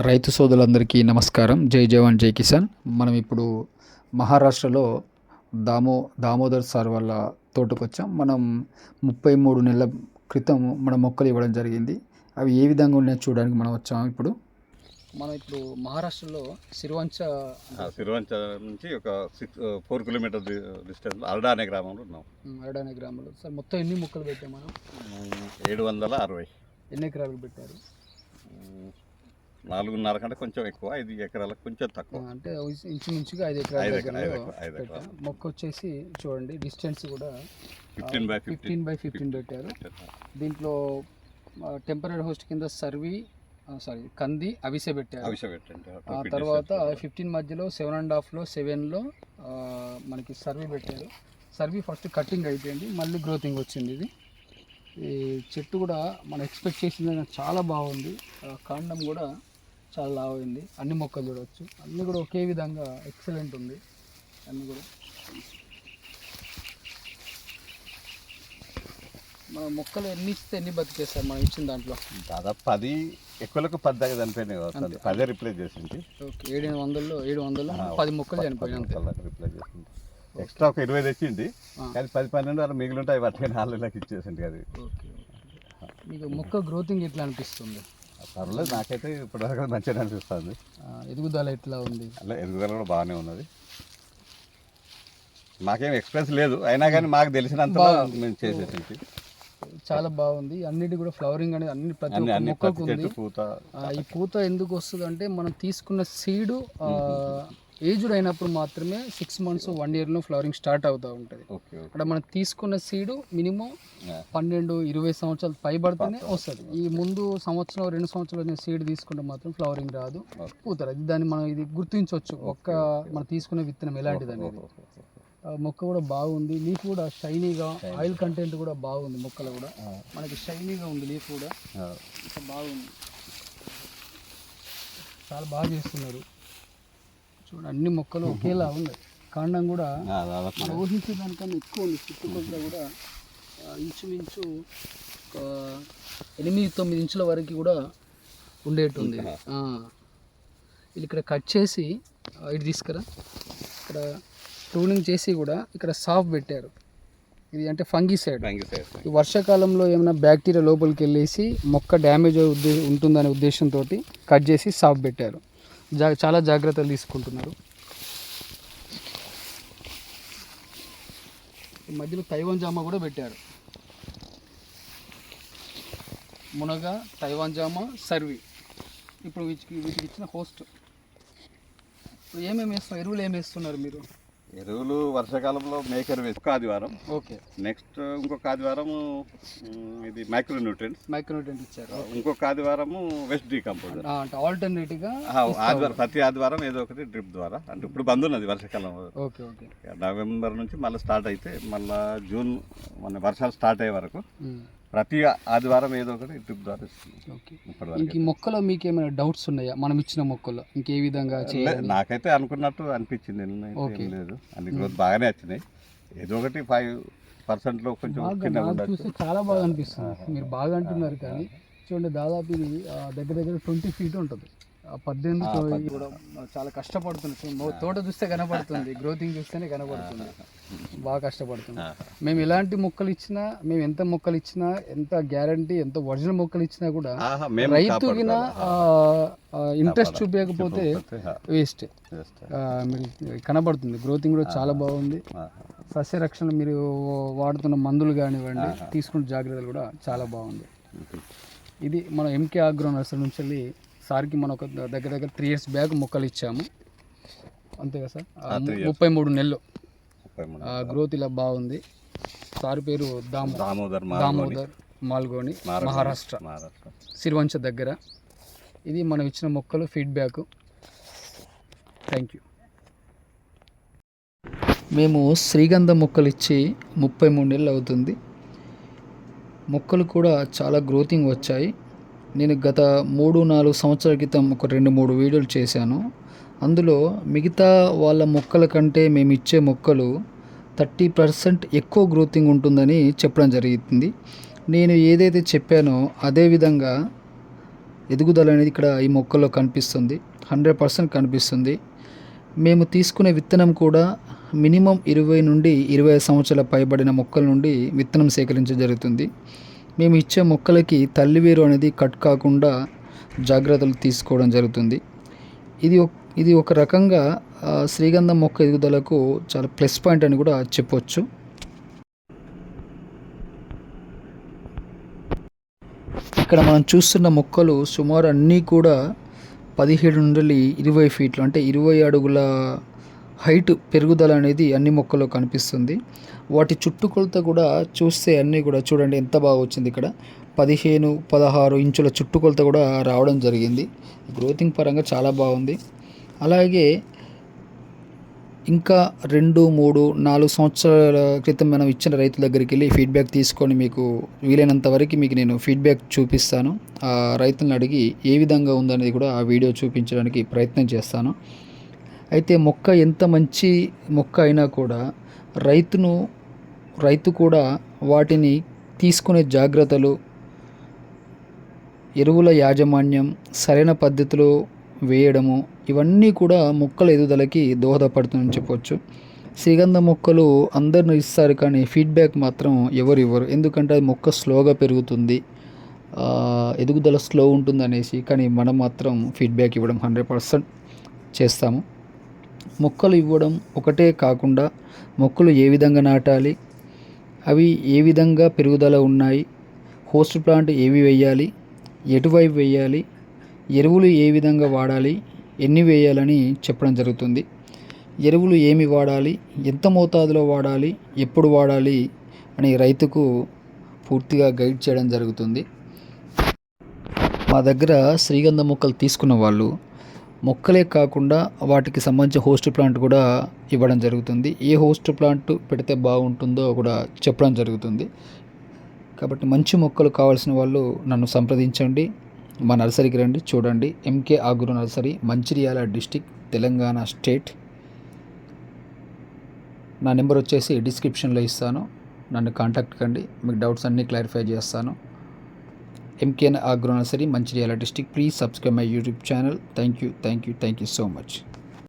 రైతు సోదరులందరికీ నమస్కారం. జై జవాన్ జై కిసాన్. మనం ఇప్పుడు మహారాష్ట్రలో దామో దామోదర్ సార్ వాళ్ళ తోటకు వచ్చాం మనం ముప్పై మూడు నెలల క్రితం మన మొక్కలు ఇవ్వడం జరిగింది. అవి ఏ విధంగా ఉన్నాయో చూడడానికి మనం వచ్చాము ఇప్పుడు. మనం ఇప్పుడు మహారాష్ట్రలో సిరివంచ సిరివంచ నుంచి ఒక six four kilometre distance Alda అనే గ్రామంలో ఉన్నాం. అరడానే గ్రామంలో. సార్ మొత్తం ఎన్ని మొక్కలు పెట్టాం మనం? ఏడు వందల అరవై. ఎన్ని ఎకరాలు పెట్టారు? నాలుగున్నర కంటే కొంచెం ఎక్కువ ఐదు ఎకరాలకు కొంచెం తక్కువ. అంటే ఇంచుమించుగా ఐదు ఎకరాల. మొక్క వచ్చేసి చూడండి డిస్టెన్స్ కూడా fifteen by fifteen by fifteen పెట్టారు. దీంట్లో టెంపరీ హోస్ట్ కింద సర్వి సారీ కంది అవిసె పెట్టారు. ఆ తర్వాత ఫిఫ్టీన్ మధ్యలో సెవెన్ అండ్ హాఫ్లో సెవెన్లో మనకి సర్వీ పెట్టారు. సర్వీ ఫస్ట్ కటింగ్ అయిపోయింది మళ్ళీ గ్రోతింగ్ వచ్చింది ఇది. ఈ చెట్టు కూడా మనం ఎక్స్పెక్ట్ చేసిన చాలా బాగుంది. కాండం కూడా చాలా లావైంది అన్ని మొక్కలు చూడవచ్చు అన్నీ కూడా ఒకే విధంగా ఎక్సలెంట్ ఉంది. అన్నీ కూడా. మన మొక్కలు ఎన్ని ఇస్తే ఎన్ని బతికేస్తారు? మనం ఇచ్చిన దాంట్లో. దాదాపు పది ఎక్కువలకు పది దాకా చనిపోయినాయి. పదే రిప్లేస్ చేసింది. ఓకే. ఏడు వందల్లో ఏడు వందల్లో పది మొక్కలు చనిపోయినాయి రిప్లేస్ చేసింది. ఎక్స్ట్రా ఒక ఇరవై తెచ్చింది. కానీ పది పన్నెండు అలా మిగిలి ఉంటాయి. వాటికి నాలుగు ఇచ్చేసింది అది. ఓకే మీకు మొక్క గ్రోతింగ్ ఎట్లా అనిపిస్తుంది? పర్వాలేదు నాకైతే ఇప్పటివరకు మంచిగా అనిపిస్తుంది. ఎదుగుదల ఎట్లా ఉంది? అలా ఎదుగుదల కూడా బాగానే ఉన్నది. మాకేం ఎక్స్పీరియన్స్ లేదు అయినా కానీ మాకు తెలిసినంత. మేము చేసేసి చాలా బాగుంది. అన్నిటి కూడా ఫ్లవరింగ్ అనేది అన్ని ప్రతి మొక్కకు ఉంది. పూత. ఈ పూత ఎందుకు వస్తుంది అంటే మనం తీసుకున్న సీడు ఏజ్డ్ అయినప్పుడు మాత్రమే సిక్స్ మంత్స్ వన్ ఇయర్లో ఫ్లవరింగ్ స్టార్ట్ అవుతూ ఉంటుంది. అక్కడ మనం తీసుకున్న సీడు మినిమం పన్నెండు ఇరవై సంవత్సరాలు పైబడితేనే వస్తుంది. ఈ ముందు సంవత్సరం రెండు సంవత్సరాలు సీడ్ తీసుకుంటే మాత్రం ఫ్లవరింగ్ రాదు. ఓకే. పూతరాదు దాన్ని మనం ఇది గుర్తించవచ్చు. ఒక్క మనం తీసుకునే విత్తనం ఎలాంటిది అనేది. మొక్క కూడా బాగుంది. లీఫ్ కూడా షైనీగా ఆయిల్ కంటెంట్ కూడా బాగుంది మొక్కలు కూడా. మనకి షైనీగా ఉంది లీఫ్ కూడా. బాగుంది. చాలా బాగా చేస్తున్నారు. చూడండి అన్ని మొక్కలు ఒకేలా ఉన్నాయి. కాండం కూడా ఊహించే దానికన్నా ఎక్కువ ఉంది. చుట్టుపక్కల కూడా ఇంచుమించు ఎనిమిది తొమ్మిది ఇంచుల వరకు కూడా ఉండేటుంది. వీళ్ళు ఇక్కడ కట్ చేసి ఇటు తీసుకురా. ఇక్కడ ప్రూనింగ్ చేసి కూడా ఇక్కడ సాఫ్ పెట్టారు. ఇది అంటే ఫంగీ సైడ్ ఈ వర్షాకాలంలో ఏమైనా బ్యాక్టీరియా లోపలికి వెళ్ళేసి మొక్క డ్యామేజ్ ఉంటుందనే ఉద్దేశంతో కట్ చేసి సాఫ్ పెట్టారు. జా చాలా జాగ్రత్తలు తీసుకుంటున్నారు. ఈ మధ్యలో తైవాన్ జామ కూడా పెట్టారు. మునగ తైవాన్ జామ సర్వి. ఇప్పుడు వీటికి వీటికి ఇచ్చిన హోస్ట్. ఇప్పుడు ఏమేమి వేస్తున్నారు ఎరువులు ఏమి వేస్తున్నారు మీరు? ఎరువులు వర్షాకాలంలో మేకర్ వేసి ఒక ఆదివారం. ఓకే. నెక్స్ట్ ఇంకొక ఆదివారం ఇది మైక్రో న్యూట్రియన్స్ మైక్రోన్యూట్రెంట్ ఇచ్చారు ఇంకొక ఆదివారము వెస్ట్ డీకంపోజర్ అంటే ఆల్టర్నేటివ్గా ఆదివారం ప్రతి ఆదివారం ఏదో ఒకటి డ్రిప్ ద్వారా. అంటే ఇప్పుడు బంద్ ఉన్నది వర్షాకాలం. Okay okay. నవంబర్ నుంచి మళ్ళీ స్టార్ట్ అయితే మళ్ళీ జూన్ మన వర్షాలు స్టార్ట్ అయ్యే వరకు ప్రతి ఆదివారం ఏదో ఒకటి డ్రిప్ ద్వారా ఇస్తుంది ఈ మొక్కలో మీకు ఏమైనా డౌట్స్ ఉన్నాయా? మనం ఇచ్చిన మొక్కలో. ఇంకే విధంగా చేయాలి? నాకైతే అనుకున్నట్టు అనిపించింది. లేదు. అన్ని గ్రోత్ బాగానే వచ్చినాయి. ఏదో ఒకటి ఫైవ్ పర్సెంట్లో కొంచెం చూస్తే చాలా బాగా అనిపిస్తుంది. మీరు బాగా అంటున్నారు కానీ చూడండి దాదాపు ఇది దగ్గర దగ్గర ట్వంటీ ఫీట్ ఉంటుంది. పద్దెనిమిది. కూడా చాలా కష్టపడుతుంది. తోట చూస్తే కనపడుతుంది. గ్రోతింగ్ చూస్తేనే కనపడుతుంది. బాగా కష్టపడుతుంది. మేము ఎలాంటి మొక్కలు ఇచ్చినా మేము ఎంత మొక్కలు ఇచ్చినా ఎంత గ్యారంటీ ఎంత ఒరిజినల్ మొక్కలు ఇచ్చినా కూడా రైతుకిన. ఇంట్రెస్ట్. చూపించకపోతే వేస్ట్. కనబడుతుంది. గ్రోతింగ్ కూడా చాలా బాగుంది. ఆ, సస్యరక్షణ మీరు వాడుతున్న మందులు కానివ్వండి తీసుకున్న జాగ్రత్తలు కూడా చాలా బాగుంది. ఇది మనం ఎంకే ఆగ్రో నర్సరీ నుంచి వెళ్ళి సార్కి మనం ఒక దగ్గర దగ్గర త్రీ ఇయర్స్ బ్యాక్ మొక్కలు ఇచ్చాము. అంతే కదా సార్. ముప్పై మూడు నెలలు. గ్రోత్ ఇలా బాగుంది. సార్ పేరు దామ్. దామోదర్ దామోదర్ మాల్గోని. మహారాష్ట్ర. మహారాష్ట్ర. సిరివంచ దగ్గర. ఇది మనం ఇచ్చిన మొక్కలు ఫీడ్బ్యాక్ థ్యాంక్ యూ మేము శ్రీగంధ మొక్కలు ఇచ్చి ముప్పై మూడు నెలలు అవుతుంది. మొక్కలు కూడా చాలా గ్రోతింగ్ వచ్చాయి. నేను గత మూడు నాలుగు సంవత్సరాల క్రితం ఒక రెండు మూడు వీడియోలు చేశాను. అందులో మిగతా వాళ్ళ మొక్కల కంటే మేము ఇచ్చే మొక్కలు థర్టీ పర్సెంట్ ఎక్కువ గ్రోతింగ్ ఉంటుందని చెప్పడం జరుగుతుంది నేను ఏదైతే చెప్పానో అదే విధంగా ఎదుగుదల అనేది ఇక్కడ ఈ మొక్కల్లో కనిపిస్తుంది. హండ్రెడ్ పర్సెంట్ కనిపిస్తుంది. మేము తీసుకునే విత్తనం కూడా మినిమం ఇరవై నుండి ఇరవై సంవత్సరాల పైబడిన మొక్కల నుండి విత్తనం సేకరించడం జరుగుతుంది. మేము ఇచ్చే మొక్కలకి తల్లివేరు అనేది కట్ కాకుండా జాగ్రత్తలు తీసుకోవడం జరుగుతుంది. ఇది ఇది ఒక రకంగా శ్రీగంధం మొక్క ఎదుగుదలకు చాలా ప్లస్ పాయింట్ అని కూడా చెప్పొచ్చు. ఇక్కడ మనం చూస్తున్న మొక్కలు సుమారు అన్నీ కూడా పదిహేడు నుండి ఇరవై ఫీట్లు అంటే ఇరవై అడుగుల హైట్ పెరుగుదల అనేది అన్ని మొక్కల్లో కనిపిస్తుంది. వాటి చుట్టుకొలత కూడా చూస్తే అన్నీ కూడా చూడండి ఎంత బాగా వచ్చింది ఇక్కడ. పదిహేను పదహారు ఇంచుల చుట్టుకొలత కూడా రావడం జరిగింది. గ్రోతింగ్ పరంగా చాలా బాగుంది. అలాగే ఇంకా రెండు మూడు నాలుగు సంవత్సరాల క్రితం మనం ఇచ్చిన రైతుల దగ్గరికి వెళ్ళి ఫీడ్బ్యాక్ తీసుకొని మీకు వీలైనంత వరకు మీకు నేను ఫీడ్బ్యాక్ చూపిస్తాను. ఆ రైతులను అడిగి ఏ విధంగా ఉందనేది కూడా ఆ వీడియో చూపించడానికి ప్రయత్నం చేస్తాను. అయితే మొక్క ఎంత మంచి మొక్క అయినా కూడా రైతును రైతు కూడా వాటిని తీసుకునే జాగ్రత్తలు ఎరువుల యాజమాన్యం సరైన పద్ధతిలో వేయడము ఇవన్నీ కూడా మొక్కల ఎదుగుదలకి దోహదపడుతుందని చెప్పొచ్చు. శ్రీగంధ మొక్కలు అందరిని ఇస్తారు కానీ ఫీడ్బ్యాక్ మాత్రం ఎవరు ఇవ్వరు. ఎందుకంటే అది మొక్క స్లోగా పెరుగుతుంది. ఎదుగుదల స్లో ఉంటుంది అనేసి కానీ మనం మాత్రం ఫీడ్బ్యాక్ ఇవ్వడం హండ్రెడ్ పర్సెంట్ చేస్తాము. మొక్కలు ఇవ్వడం ఒకటే కాకుండా మొక్కలు ఏ విధంగా నాటాలి అవి ఏ విధంగా పెరుగుదల ఉన్నాయి హోస్ట్ ప్లాంట్ ఏవి వేయాలి ఎటువైపు వేయాలి ఎరువులు ఏ విధంగా వాడాలి ఎన్ని వేయాలని చెప్పడం జరుగుతుంది. ఎరువులు ఏమి వాడాలి ఎంత మోతాదులో వాడాలి ఎప్పుడు వాడాలి అని రైతుకు పూర్తిగా గైడ్ చేయడం జరుగుతుంది. మా దగ్గర శ్రీగంధ మొక్కలు తీసుకున్న వాళ్ళు మొక్కలే కాకుండా వాటికి సంబంధించిన హోస్ట్ ప్లాంట్ కూడా ఇవ్వడం జరుగుతుంది. ఏ హోస్ట్ ప్లాంట్ పెడితే బాగుంటుందో కూడా చెప్పడం జరుగుతుంది. కాబట్టి మంచి మొక్కలు కావాల్సిన వాళ్ళు నన్ను సంప్రదించండి. మా నర్సరీకి రండి చూడండి. MK agro nursery Mancherial district Telangana state నా నెంబర్ వచ్చేసి డిస్క్రిప్షన్లో ఇస్తాను. నన్ను కాంటాక్ట్ కండి. మీకు డౌట్స్ అన్నీ క్లారిఫై చేస్తాను. MKN agro nursery Mancherial district please subscribe my YouTube channel thank you thank you thank you so much